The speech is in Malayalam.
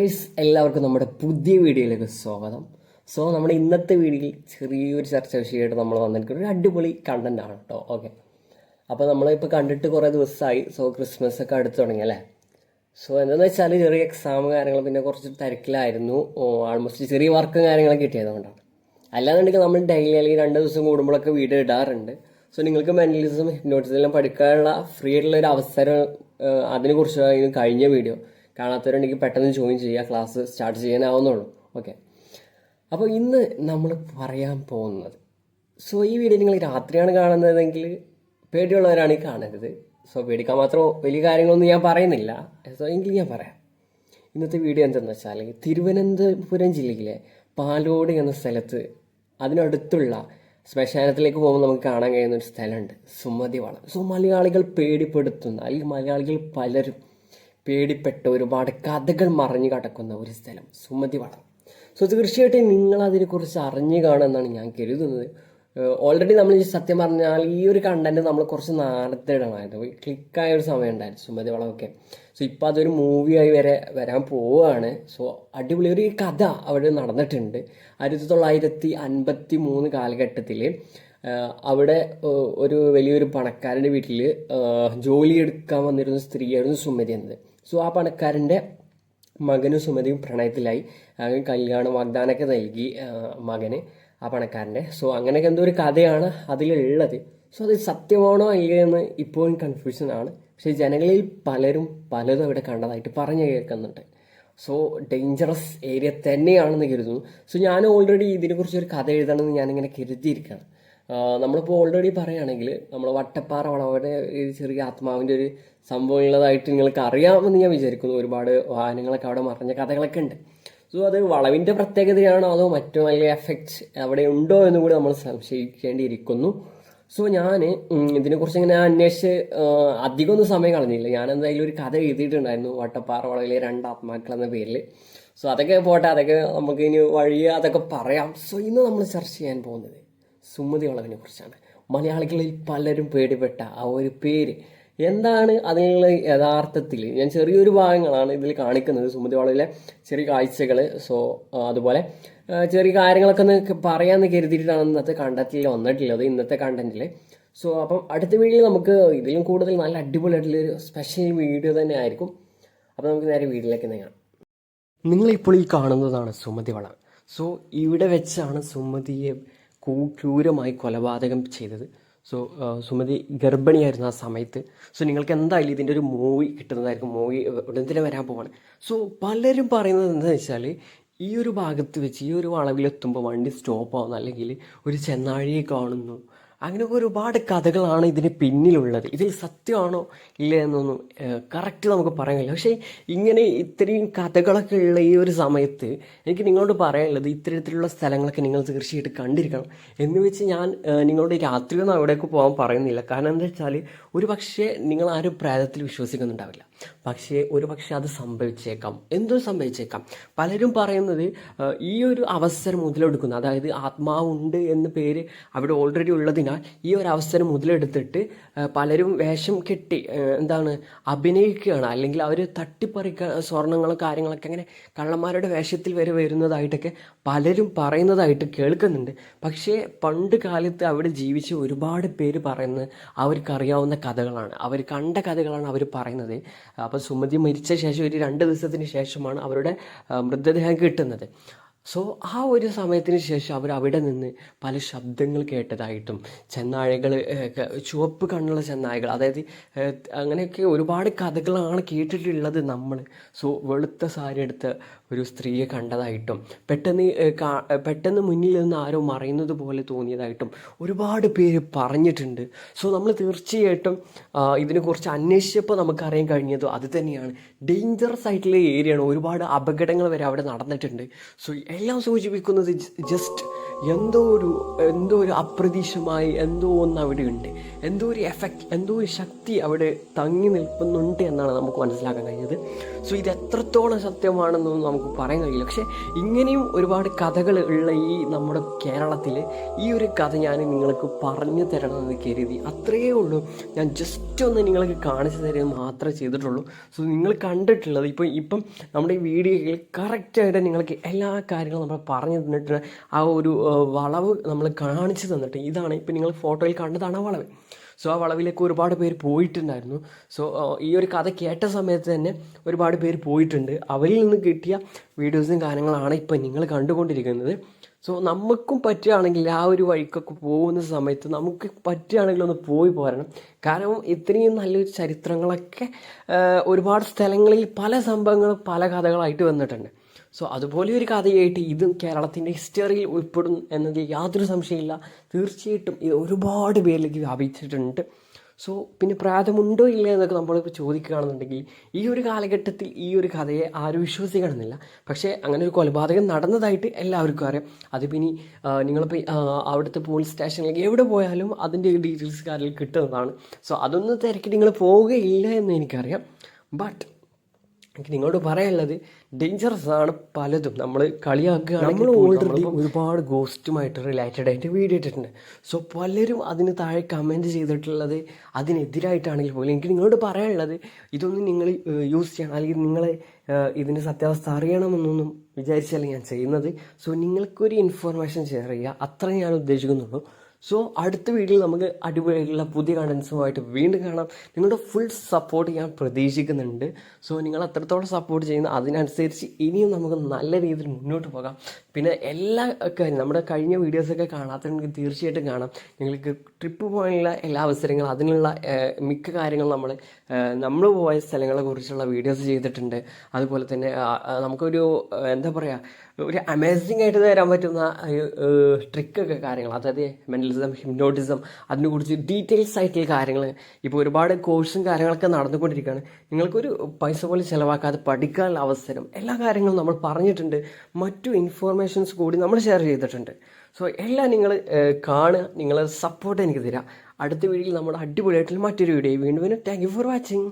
ഗൈസ് എല്ലാവർക്കും നമ്മുടെ പുതിയ വീഡിയോയിലേക്ക് സ്വാഗതം. സോ നമ്മുടെ ഇന്നത്തെ വീഡിയോയിൽ ചെറിയൊരു ചർച്ച വിഷയമായിട്ട് നമ്മൾ വന്നിരിക്കുന്നത് ഒരു അടിപൊളി കണ്ടന്റ് ആണ് കേട്ടോ ഓക്കെ അപ്പോൾ നമ്മളിപ്പോൾ കണ്ടിട്ട് കുറേ ദിവസമായി. സോ ക്രിസ്മസ് ഒക്കെ അടുത്ത് തുടങ്ങി അല്ലേ? സോ എന്താണെന്ന് വെച്ചാൽ ചെറിയ എക്സാം കാര്യങ്ങൾ പിന്നെ കുറച്ച് തിരക്കിലായിരുന്നു. ആൾമോസ്റ്റ് ചെറിയ വർക്കും കാര്യങ്ങളൊക്കെ കിട്ടിയതുകൊണ്ടാണ് അല്ലാന്നുണ്ടെങ്കിൽ നമ്മൾ ഡെയിലി അല്ലെങ്കിൽ രണ്ട് ദിവസം കൂടുമ്പോഴൊക്കെ വീഡിയോ ഇടാറുണ്ട്. സോ നിങ്ങൾക്ക് മെന്റലിസം ഹിപ്നോട്ടിസം എല്ലാം പഠിക്കാനുള്ള ഫ്രീ ആയിട്ടുള്ള ഒരു അവസരം അതിനെക്കുറിച്ച് കഴിഞ്ഞ വീഡിയോ കാണാത്തവരുണ്ടെങ്കിൽ പെട്ടെന്ന് ജോയിൻ ചെയ്യുക ക്ലാസ് സ്റ്റാർട്ട് ചെയ്യാനാവുന്നുള്ളൂ. ഓക്കെ അപ്പോൾ ഇന്ന് നമ്മൾ പറയാൻ പോകുന്നത് സോ ഈ വീഡിയോ നിങ്ങൾ രാത്രിയാണ് കാണുന്നതെങ്കിൽ പേടിയുള്ളവരാണ് ഈ കാണരുത്. സോ പേടിക്കാൻ മാത്രം വലിയ കാര്യങ്ങളൊന്നും ഞാൻ പറയുന്നില്ല. സോ എങ്കിൽ ഞാൻ പറയാം. ഇന്നത്തെ വീഡിയോ എന്തെന്ന് വെച്ചാൽ തിരുവനന്തപുരം ജില്ലയിലെ പാലോട് എന്ന സ്ഥലത്ത് അതിനടുത്തുള്ള ശ്മശാനത്തിലേക്ക് പോകുമ്പോൾ നമുക്ക് കാണാൻ കഴിയുന്ന ഒരു സ്ഥലമുണ്ട്. സുമതി വളം. സോ മലയാളികൾ പേടിപ്പെടുത്തുന്ന അല്ലെങ്കിൽ മലയാളികൾ പലരും പേടിപ്പെട്ട ഒരുപാട് കഥകൾ മറിഞ്ഞു കടക്കുന്ന ഒരു സ്ഥലം സുമതി വളം. സോ തീർച്ചയായിട്ടും നിങ്ങൾ അതിനെക്കുറിച്ച് അറിഞ്ഞു കാണുമെന്നാണ് ഞാൻ കരുതുന്നത്. ഓൾറെഡി നമ്മൾ ഈ സത്യം പറഞ്ഞാൽ ഈ ഒരു കണ്ടന്റ് നമ്മൾ കുറച്ച് നേരത്തെ ക്ലിക്കായ ഒരു സമയം ഉണ്ടായിരുന്നു സുമതി വളമൊക്കെ. സോ ഇപ്പം അതൊരു മൂവിയായി വരെ വരാൻ പോവുകയാണ്. സോ അടിപൊളി ഒരു കഥ അവിടെ നടന്നിട്ടുണ്ട്. ആയിരത്തി തൊള്ളായിരത്തി അൻപത്തി മൂന്ന് കാലഘട്ടത്തിൽ അവിടെ ഒരു വലിയൊരു പണക്കാരന്റെ വീട്ടിൽ ജോലി എടുക്കാൻ വന്നിരുന്ന സ്ത്രീയായിരുന്നു സുമതി എന്നത്. സോ ആ പണക്കാരന്റെ മകനും സുമതിയും പ്രണയത്തിലായി. അങ്ങനെ കല്യാണ വാഗ്ദാനമൊക്കെ നൽകി മകന് ആ പണക്കാരന്റെ സോ അങ്ങനെയൊക്കെ എന്തോ ഒരു കഥയാണ് അതിലുള്ളത്. സോ അത് സത്യമാണോ അല്ലയെന്ന് ഇപ്പോഴും കൺഫ്യൂഷൻ ആണ്. പക്ഷേ ജനങ്ങളിൽ പലരും പലതും അവിടെ കണ്ടതായിട്ട് പറഞ്ഞു കേൾക്കുന്നുണ്ട്. സോ ഡേഞ്ചറസ് ഏരിയ തന്നെയാണെന്ന് കരുതുന്നു. സോ ഞാൻ ഓൾറെഡി ഇതിനെക്കുറിച്ച് ഒരു കഥ എഴുതണമെന്ന് ഞാനിങ്ങനെ കരുതിയിരിക്കുകയാണ്. നമ്മളിപ്പോൾ ഓൾറെഡി പറയുകയാണെങ്കിൽ നമ്മൾ വട്ടപ്പാറ വളവിടെ ഒരു ചെറിയ ആത്മാവിന്റെ ഒരു സംഭവം ഉള്ളതായിട്ട് നിങ്ങൾക്ക് അറിയാമെന്ന് ഞാൻ വിചാരിക്കുന്നു. ഒരുപാട് വാഹനങ്ങളൊക്കെ അവിടെ മറിഞ്ഞ കഥകളൊക്കെ ഉണ്ട്. സോ അത് വളവിന്റെ പ്രത്യേകതയാണോ അതോ മറ്റു വലിയ എഫക്റ്റ് അവിടെ ഉണ്ടോ എന്ന് കൂടി നമ്മൾ സംശയിക്കേണ്ടിയിരിക്കുന്നു. സോ ഞാൻ ഇതിനെക്കുറിച്ച് ഇങ്ങനെ അന്വേഷിച്ച് അധികം അധികമൊന്നും സമയം കളഞ്ഞില്ല. ഞാൻ എന്തായാലും ഒരു കഥ എഴുതിയിട്ടുണ്ടായിരുന്നു വട്ടപ്പാറ വളവിലെ രണ്ട് ആത്മാക്കൾ എന്ന പേരിൽ. സോ അതൊക്കെ പോട്ടെ അതൊക്കെ നമുക്ക് ഇനി വഴി അതൊക്കെ പറയാം. സോ ഇന്ന് നമ്മൾ ചർച്ച ചെയ്യാൻ പോകുന്നത് സുമതി വളവിനെ കുറിച്ചാണ്. മലയാളികളിൽ പലരും പേടിപ്പെട്ട ആ ഒരു പേര്. എന്താണ് അതിനുള്ള യഥാർത്ഥത്തിൽ ഞാൻ ചെറിയൊരു ഭാഗങ്ങളാണ് ഇതിൽ കാണിക്കുന്നത് സുമതി വളവിലെ ചെറിയ കാഴ്ചകൾ സോ അതുപോലെ ചെറിയ കാര്യങ്ങളൊക്കെ ഒന്ന് പറയാമെന്ന് കരുതിയിട്ടാണ് ഇന്നത്തെ കണ്ടന്റിൽ വന്നിട്ടുള്ളത് ഇന്നത്തെ കണ്ടന്റിൽ സോ അപ്പം അടുത്ത വീഡിയോ നമുക്ക് ഇതിലും കൂടുതൽ നല്ല അടിപൊളിയായിട്ടുള്ള ഒരു സ്പെഷ്യൽ വീഡിയോ തന്നെ ആയിരിക്കും. അപ്പോൾ നമുക്ക് നേരെ വീഡിയോയിലേക്ക് നീങ്ങാം നിങ്ങളിപ്പോൾ ഈ കാണുന്നതാണ് സുമതി വള സോ ഇവിടെ വെച്ചാണ് സുമതിയെ കൂ- ക്രൂരമായി കൊലപാതകം ചെയ്തത്. സോ സുമതി ഗർഭിണിയായിരുന്നു ആ സമയത്ത്. സോ നിങ്ങൾക്ക് എന്തായാലും ഇതിന്റെ ഒരു മൂവി കിട്ടുന്നതായിരിക്കും. മൂവി ഉടൻ തന്നെ വരാൻ പോവാണ്. സോ പലരും പറയുന്നത് എന്താണെന്ന് വെച്ചാൽ ഈ ഒരു ഭാഗത്ത് വെച്ച് ഈ ഒരു വളവിലെത്തുമ്പോൾ വണ്ടി സ്റ്റോപ്പ് ആവുന്നു അല്ലെങ്കിൽ ഒരു ചെന്നാഴിയെ കാണുന്നു. അങ്ങനെയൊക്കെ ഒരുപാട് കഥകളാണ് ഇതിന് പിന്നിലുള്ളത്. ഇതിൽ സത്യമാണോ ഇല്ല എന്നൊന്നും കറക്റ്റ് നമുക്ക് പറയാൻ കഴിയില്ല. പക്ഷേ ഇങ്ങനെ ഇത്രയും കഥകളൊക്കെ ഉള്ള ഈ ഒരു സമയത്ത് എനിക്ക് നിങ്ങളോട് പറയാനുള്ളത് ഇത്തരത്തിലുള്ള സ്ഥലങ്ങളൊക്കെ നിങ്ങൾ തീർച്ചയായിട്ടും കണ്ടിരിക്കണം എന്ന് വെച്ച് ഞാൻ നിങ്ങളോട് രാത്രിയൊന്നും അവിടേക്ക് പോകാൻ പറയുന്നില്ല. കാരണം എന്താ വെച്ചാൽ ഒരു പക്ഷേ നിങ്ങൾ ആരും പ്രേതത്തിൽ വിശ്വസിക്കുന്നുണ്ടാവില്ല. പക്ഷേ ഒരു പക്ഷേ അത് സംഭവിച്ചേക്കാം. എന്തോ സംഭവിച്ചേക്കാം. പലരും പറയുന്നത് ഈ ഒരു അവസരം മുതലെടുക്കുന്നു. അതായത് ആത്മാവുണ്ട് എന്ന പേര് അവിടെ ഓൾറെഡി ഉള്ളതിനാൽ ഈ ഒരു അവസരം മുതലെടുത്തിട്ട് പലരും വേഷം കെട്ടി എന്താണ് അഭിനയിക്കുകയാണ്. അല്ലെങ്കിൽ അവർ തട്ടിപ്പറിക്കുക സ്വർണങ്ങളും കാര്യങ്ങളൊക്കെ അങ്ങനെ കള്ളന്മാരുടെ വേഷത്തിൽ വരെ വരുന്നതായിട്ടൊക്കെ പലരും പറയുന്നതായിട്ട് കേൾക്കുന്നുണ്ട്. പക്ഷേ പണ്ട് കാലത്ത് അവിടെ ജീവിച്ച ഒരുപാട് പേര് പറയുന്നത് അവർക്കറിയാവുന്ന കഥകളാണ്. അവർ കണ്ട കഥകളാണ് അവർ പറയുന്നത്. അപ്പോൾ സുമതി മരിച്ച ശേഷം ഒരു രണ്ട് ദിവസത്തിന് ശേഷമാണ് അവരുടെ മൃതദേഹം കിട്ടുന്നത്. സോ ആ ഒരു സമയത്തിന് ശേഷം അവർ അവിടെ നിന്ന് പല ശബ്ദങ്ങൾ കേട്ടതായിട്ടും ചെന്നായകൾ ചുവപ്പ് കണ്ണുള്ള ചെന്നായകൾ അതായത് അങ്ങനെയൊക്കെ ഒരുപാട് കഥകളാണ് കേട്ടിട്ടുള്ളത് നമ്മൾ സോ വെളുത്ത സാരി എടുത്ത ഒരു സ്ത്രീയെ കണ്ടതായിട്ടും പെട്ടെന്ന് പെട്ടെന്ന് മുന്നിൽ നിന്ന് ആരോ മറയുന്നത് പോലെ തോന്നിയതായിട്ടും ഒരുപാട് പേര് പറഞ്ഞിട്ടുണ്ട്. സോ നമ്മൾ തീർച്ചയായിട്ടും ഇതിനെക്കുറിച്ച് അന്വേഷിച്ചപ്പോൾ നമുക്കറിയാൻ കഴിഞ്ഞത് അത് തന്നെയാണ്. ഡേഞ്ചറസ് ആയിട്ടുള്ള ഏരിയയാണ്. ഒരുപാട് അപകടങ്ങൾ വരെ അവിടെ നടന്നിട്ടുണ്ട്. സോ എല്ലാം സൂചിപ്പിക്കുന്നത് ജസ്റ്റ് എന്തോ ഒരു എന്തോ ഒരു അപ്രതീക്ഷമായി എന്തോ ഒന്ന് അവിടെ ഉണ്ട്. എന്തോ ഒരു എഫക്റ്റ് എന്തോ ഒരു ശക്തി അവിടെ തങ്ങി നിൽക്കുന്നുണ്ട് എന്നാണ് നമുക്ക് മനസ്സിലാക്കാൻ കഴിഞ്ഞത്. സോ ഇത് എത്രത്തോളം സത്യമാണെന്നൊന്നും നമുക്ക് പറയാൻ കഴിയില്ല. പക്ഷേ ഇങ്ങനെയും ഒരുപാട് കഥകൾ ഉള്ള ഈ നമ്മുടെ കേരളത്തിൽ ഈ ഒരു കഥ ഞാൻ നിങ്ങൾക്ക് പറഞ്ഞു തരണമെന്ന് കരുതി അത്രയേ ഉള്ളൂ. ഞാൻ ജസ്റ്റ് ഒന്ന് നിങ്ങൾക്ക് കാണിച്ചു തരുക മാത്രമേ ചെയ്തിട്ടുള്ളൂ. സോ നിങ്ങൾ കണ്ടിട്ടുള്ളത് ഇപ്പോൾ ഇപ്പം നമ്മുടെ ഈ വീഡിയോയിൽ കറക്റ്റായിട്ട് നിങ്ങൾക്ക് എല്ലാ കാര്യങ്ങളും നമ്മൾ പറഞ്ഞു തന്നിട്ട് ആ ഒരു വളവ് നമ്മൾ കാണിച്ചു തന്നിട്ട് ഇതാണ് ഇപ്പം നിങ്ങൾ ഫോട്ടോയിൽ കണ്ടതാണ് ആ വളവ്. സോ ആ വളവിലേക്ക് ഒരുപാട് പേര് പോയിട്ടുണ്ടായിരുന്നു. സോ ഈ ഒരു കഥ കേട്ട സമയത്ത് തന്നെ ഒരുപാട് പേര് പോയിട്ടുണ്ട്. അവരിൽ നിന്ന് കിട്ടിയ വീഡിയോസും കാര്യങ്ങളാണ് ഇപ്പം നിങ്ങൾ കണ്ടുകൊണ്ടിരിക്കുന്നത്. സോ നമുക്കും പറ്റുകയാണെങ്കിൽ ആ ഒരു വഴിക്കൊക്കെ പോകുന്ന സമയത്ത് നമുക്ക് പറ്റുകയാണെങ്കിൽ ഒന്ന് പോയി പോരണം. കാരണം ഇത്രയും നല്ലൊരു ചരിത്രങ്ങളൊക്കെ ഒരുപാട് സ്ഥലങ്ങളിൽ പല സംഭവങ്ങളും പല കഥകളായിട്ട് വന്നിട്ടുണ്ട്. സോ അതുപോലെ ഒരു കഥയായിട്ട് ഇത് കേരളത്തിന്റെ ഹിസ്റ്ററിയിൽ ഉൾപ്പെടും എന്നത് യാതൊരു സംശയമില്ല തീർച്ചയായിട്ടും ഇത് ഒരുപാട് പേരിലേക്ക് വ്യാപിച്ചിട്ടുണ്ട്. സോ പിന്നെ പ്രാതമുണ്ടോ ഇല്ല എന്നൊക്കെ നമ്മളിപ്പോൾ ചോദിക്കുകയാണെന്നുണ്ടെങ്കിൽ ഈ ഒരു കാലഘട്ടത്തിൽ ഈ ഒരു കഥയെ ആരും വിശ്വസിക്കണമെന്നില്ല. പക്ഷേ അങ്ങനെ ഒരു കൊലപാതകം നടന്നതായിട്ട് എല്ലാവർക്കും അറിയാം. അത് പിന്നെ നിങ്ങളിപ്പോൾ അവിടുത്തെ പോലീസ് സ്റ്റേഷനിലേക്ക് എവിടെ പോയാലും അതിന്റെ ഡീറ്റെയിൽസ് കാര്യങ്ങൾ കിട്ടുന്നതാണ്. സോ അതൊന്നും തിരക്കി നിങ്ങൾ പോവുകയില്ല എന്ന് എനിക്കറിയാം. ബട്ട് എനിക്ക് നിങ്ങളോട് പറയാനുള്ളത് ഡേഞ്ചറസ് ആണ് പലതും. നമ്മൾ കളിയാക്കുകയാണെങ്കിൽ ഓൾറെഡി ഒരുപാട് ഗോസ്റ്റുമായിട്ട് റിലേറ്റഡ് ആയിട്ട് വീഡിയോ ഇട്ടിട്ടുണ്ട്. സോ പലരും അതിന് താഴെ കമന്റ് ചെയ്തിട്ടുള്ളത് അതിനെതിരായിട്ടാണെങ്കിൽ പോലും എനിക്ക് നിങ്ങളോട് പറയാനുള്ളത് ഇതൊന്നും നിങ്ങൾ യൂസ് ചെയ്യണം. അല്ലെങ്കിൽ നിങ്ങൾ ഇതിന്റെ സത്യാവസ്ഥ അറിയണമെന്നൊന്നും വിചാരിച്ചല്ല ഞാൻ ചെയ്യുന്നത്. സോ നിങ്ങൾക്കൊരു ഇൻഫോർമേഷൻ ഷെയർ ചെയ്യുക. അത്ര ഞാൻ ഉദ്ദേശിക്കുന്നുള്ളൂ. സോ അടുത്ത വീഡിയോയിൽ നമുക്ക് അടിപൊളിയുള്ള പുതിയ കണ്ടൻസുമായിട്ട് വീണ്ടും കാണാം. നിങ്ങളുടെ ഫുൾ സപ്പോർട്ട് ഞാൻ പ്രതീക്ഷിക്കുന്നുണ്ട്. സോ നിങ്ങൾ അത്രത്തോളം സപ്പോർട്ട് ചെയ്യുന്ന അതിനനുസരിച്ച് ഇനിയും നമുക്ക് നല്ല രീതിയിൽ മുന്നോട്ട് പോകാം. പിന്നെ എല്ലാ കാര്യം നമ്മുടെ കഴിഞ്ഞ വീഡിയോസൊക്കെ കാണാത്തവർക്ക് തീർച്ചയായിട്ടും കാണാം. നിങ്ങൾക്ക് ട്രിപ്പ് പോകാനുള്ള എല്ലാ അവസരങ്ങളും അതിനുള്ള മിക്ക കാര്യങ്ങളും നമ്മൾ നമ്മൾ പോയ സ്ഥലങ്ങളെ കുറിച്ചുള്ള വീഡിയോസ് ചെയ്തിട്ടുണ്ട്. അതുപോലെ തന്നെ നമുക്കൊരു എന്താ പറയുക ഒരു അമേസിംഗ് ആയിട്ട് തരാൻ പറ്റുന്ന ട്രിക്കൊക്കെ കാര്യങ്ങൾ. അതായത് മെന്റലിസം ഹിപ്നോട്ടിസം അതിനെക്കുറിച്ച് ഡീറ്റെയിൽസ് ആയിട്ടുള്ള കാര്യങ്ങൾ ഇപ്പോൾ ഒരുപാട് കോഴ്സും കാര്യങ്ങളൊക്കെ നടന്നുകൊണ്ടിരിക്കുകയാണ്. നിങ്ങൾക്കൊരു പൈസ പോലും ചിലവാക്കാതെ പഠിക്കാനുള്ള അവസരം എല്ലാ കാര്യങ്ങളും നമ്മൾ പറഞ്ഞിട്ടുണ്ട്. മറ്റു ഇൻഫോർമേഷൻസ് കൂടി നമ്മൾ ഷെയർ ചെയ്തിട്ടുണ്ട്. സോ എല്ലാം നിങ്ങൾ കാണുക നിങ്ങൾ സപ്പോർട്ട് എനിക്ക് തരാം അടുത്ത വീഡിയോയിൽ നമ്മുടെ അടിപൊളിയായിട്ടുള്ള മറ്റൊരു വീഡിയോ വീണ്ടും താങ്ക് യു ഫോർ വാച്ചിങ്